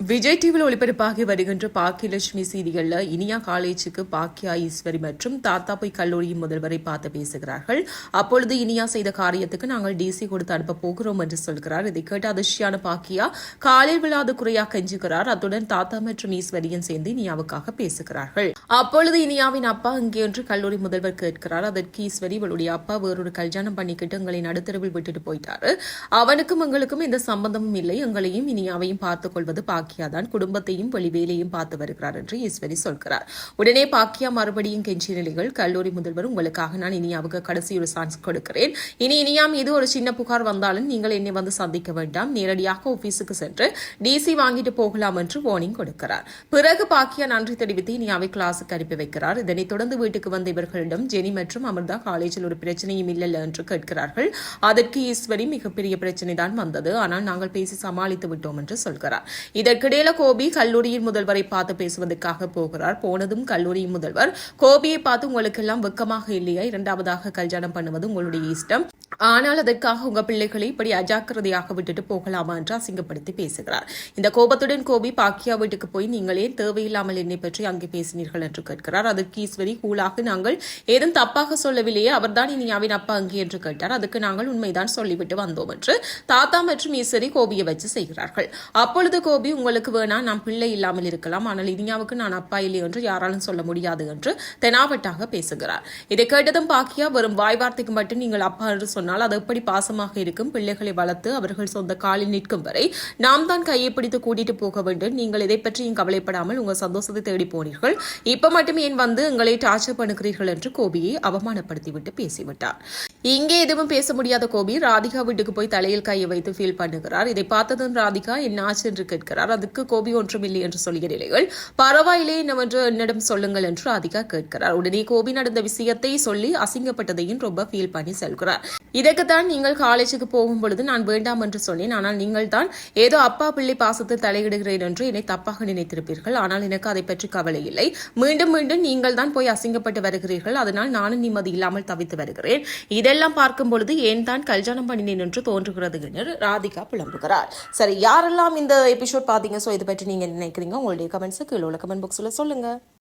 விஜய் டிவியில் ஒளிபரப்பாகி வருகின்ற பாக்கியலட்சுமி சீரியல்ல இனியா காலேஜுக்கு பாக்கியா ஈஸ்வரி மற்றும் தாத்தாப்பை கல்லூரியின் முதல்வரை பார்த்து பேசுகிறார்கள். அப்பொழுது இனியா செய்த காரியத்துக்கு நாங்கள் டிசி கொடுத்து அனுப்ப போகிறோம் என்று சொல்கிறார். இதை கேட்டு அதிர்ச்சியான பாக்கியா காலில் விழாத குறையா கெஞ்சுகிறார். அத்துடன் தாத்தா மற்றும் ஈஸ்வரியும் சேர்ந்து இனியாவுக்காக பேசுகிறார்கள். அப்பொழுது இனியாவின் அப்பா இங்கே என்று கல்லூரி முதல்வர் கேட்கிறார். அதற்கு ஈஸ்வரி இவளுடைய அப்பா வேறொரு கல்யாணம் பண்ணிக்கிட்டு எங்களை நடுத்தருவில் விட்டுட்டு போயிட்டாரு. அவனுக்கும் எங்களுக்கும் எந்த சம்பந்தமும் இல்லை. எங்களையும் இனியாவையும் பார்த்துக் கொள்வது பாக்கியா தான் குடும்பத்தையும் வெளிவேலையும் பார்த்து வருகிறார் என்று ஈஸ்வரி சொல்கிறார். உடனே பாக்கியா மறுபடியும் கெஞ்சிய நிலைகள் கல்லூரி முதல்வர் உங்களுக்காக நான் இனியாவுக்கு கடைசி ஒரு சான்ஸ் கொடுக்கிறேன். இனி இனியா மீது ஒரு சின்ன புகார் வந்தாலும் நீங்கள் என்னை வந்து சந்திக்க வேண்டாம். நேரடியாக ஆபீஸுக்கு சென்று டிசி வாங்கிட்டு போகலாம் என்று வார்னிங் கொடுக்கிறார். பிறகு பாக்கியா நன்றி தெரிவித்து இனியாவை கிளாஸுக்கு அனுப்பி வைக்கிறார். இதனைத் தொடர்ந்து வீட்டுக்கு வந்த இவர்களிடம் ஜெனி மற்றும் அமிர்தா காலேஜில் ஒரு பிரச்சனையும் இல்லைல்ல என்று கேட்கிறார்கள். அதற்கு ஈஸ்வரி மிகப்பெரிய பிரச்சனை தான் வந்தது. ஆனால் நாங்கள் பேசி சமாளித்து விட்டோம் என்று சொல்கிறார். இதற்கு இதற்கிடையில கோபி கல்லூரியின் முதல்வரை பார்த்து பேசுவதற்காக போகிறார். போனதும் கல்லூரியின் முதல்வர் கோபியை பார்த்து உங்களுக்கு எல்லாம் வெக்கமாக இல்லையா? இரண்டாவதாக கல்யாணம் பண்ணுவது உங்களுடைய இஷ்டம். ஆனால் அதற்காக உங்க பிள்ளைகளை இப்படி அஜாக்கிரதையாக விட்டுட்டு போகலாமா என்று அசிங்கப்படுத்தி பேசுகிறார். இந்த கோபத்துடன் கோபி பாக்கியா வீட்டுக்கு போய் நீங்களே தேவையில்லாமல் என்னை பற்றி அங்கே பேசினீர்கள்? என்று கேட்கிறார். அதற்கு ஈஸ்வரி கூலாக நாங்கள் ஏதும் தப்பாக சொல்லவில்லையே அவர்தான் இனியாவின் அப்பா அங்கே என்று கேட்டார். அதுக்கு நாங்கள் உண்மைதான் சொல்லிவிட்டு வந்தோம் என்று தாத்தா மற்றும் ஈஸ்வரி கோபியை வச்சு செய்கிறார்கள். அப்பொழுது கோபி உங்களுக்கு வேணா நான் பிள்ளை இல்லாமல் இருக்கலாம். ஆனால் இனியாவுக்கு நான் அப்பா இல்லை என்று யாராலும் சொல்ல முடியாது என்று தெனாவட்டாக பேசுகிறார். இதை கேட்டதும் பாக்கியா வரும் வாய் வார்த்தைக்கு மட்டும் நீங்கள் அப்பா என்று சொன்னால் அது எப்படி பாசமாக இருக்கும்? பிள்ளைகளை வளர்த்து அவர்கள் சொந்த காலில் நிற்கும் வரை நாம் தான் கையை பிடித்து கூட்டிட்டு போக வேண்டும். நீங்கள் இதை பற்றியும் கவலைப்படாமல் உங்கள் சந்தோஷத்தை தேடி போனீர்கள். இப்ப மட்டும் ஏன் வந்து எங்களை டார்ச்சர் பண்ணுகிறீர்கள்? என்று கோபியை அவமானப்படுத்திவிட்டு பேசிவிட்டார். இங்கே எதுவும் பேச முடியாத கோபி ராதிகா வீட்டுக்கு போய் தலையில் கையை வைத்து ஃபீல் பண்ணுகிறார். இதை பார்த்ததும் ராதிகா என்ன ஆச்சு? என்று கேட்கிறார். அதுக்கு கோபி ஒன்றுமில்லை என்று சொல்கிற நிலைகள் பரவாயில்லை என்று என்னிடம் சொல்லுங்கள் என்று ராதிகா கேட்கிறார். உடனே கோபி நடந்த விஷயத்தை சொல்லி அசிங்கப்பட்டதையும் ரொம்ப ஃபீல் பண்ணி செல்கிறார். இதற்குத்தான் நீங்கள் காலேஜுக்கு போகும் பொழுது நான் வேண்டாம் என்று சொன்னேன். ஆனால் நீங்கள் தான் ஏதோ அப்பா பிள்ளை பாசத்தில் தலையிடுகிறேன் என்று என்னை தப்பாக நினைத்திருப்பீர்கள். ஆனால் எனக்கு அதை பற்றி கவலை இல்லை. மீண்டும் மீண்டும் நீங்கள் தான் போய் அசிங்கப்பட்டு வருகிறீர்கள். அதனால் நானும் நிம்மதி இல்லாமல் தவித்து வருகிறேன். இதெல்லாம் பார்க்கும் பொழுது ஏன் தான் கல்யாணம் பண்ணினேன் என்று தோன்றுகிறது என்று ராதிகா புலம்புகிறார். சரி யாரெல்லாம் இந்த எபிசோட் பார்த்தீங்க ஸோ இதை பற்றி நீங்க நினைக்கிறீங்க? உங்களுடைய கமெண்ட்ஸ் கீழே உள்ள கமெண்ட் பாக்ஸில் சொல்லுங்க.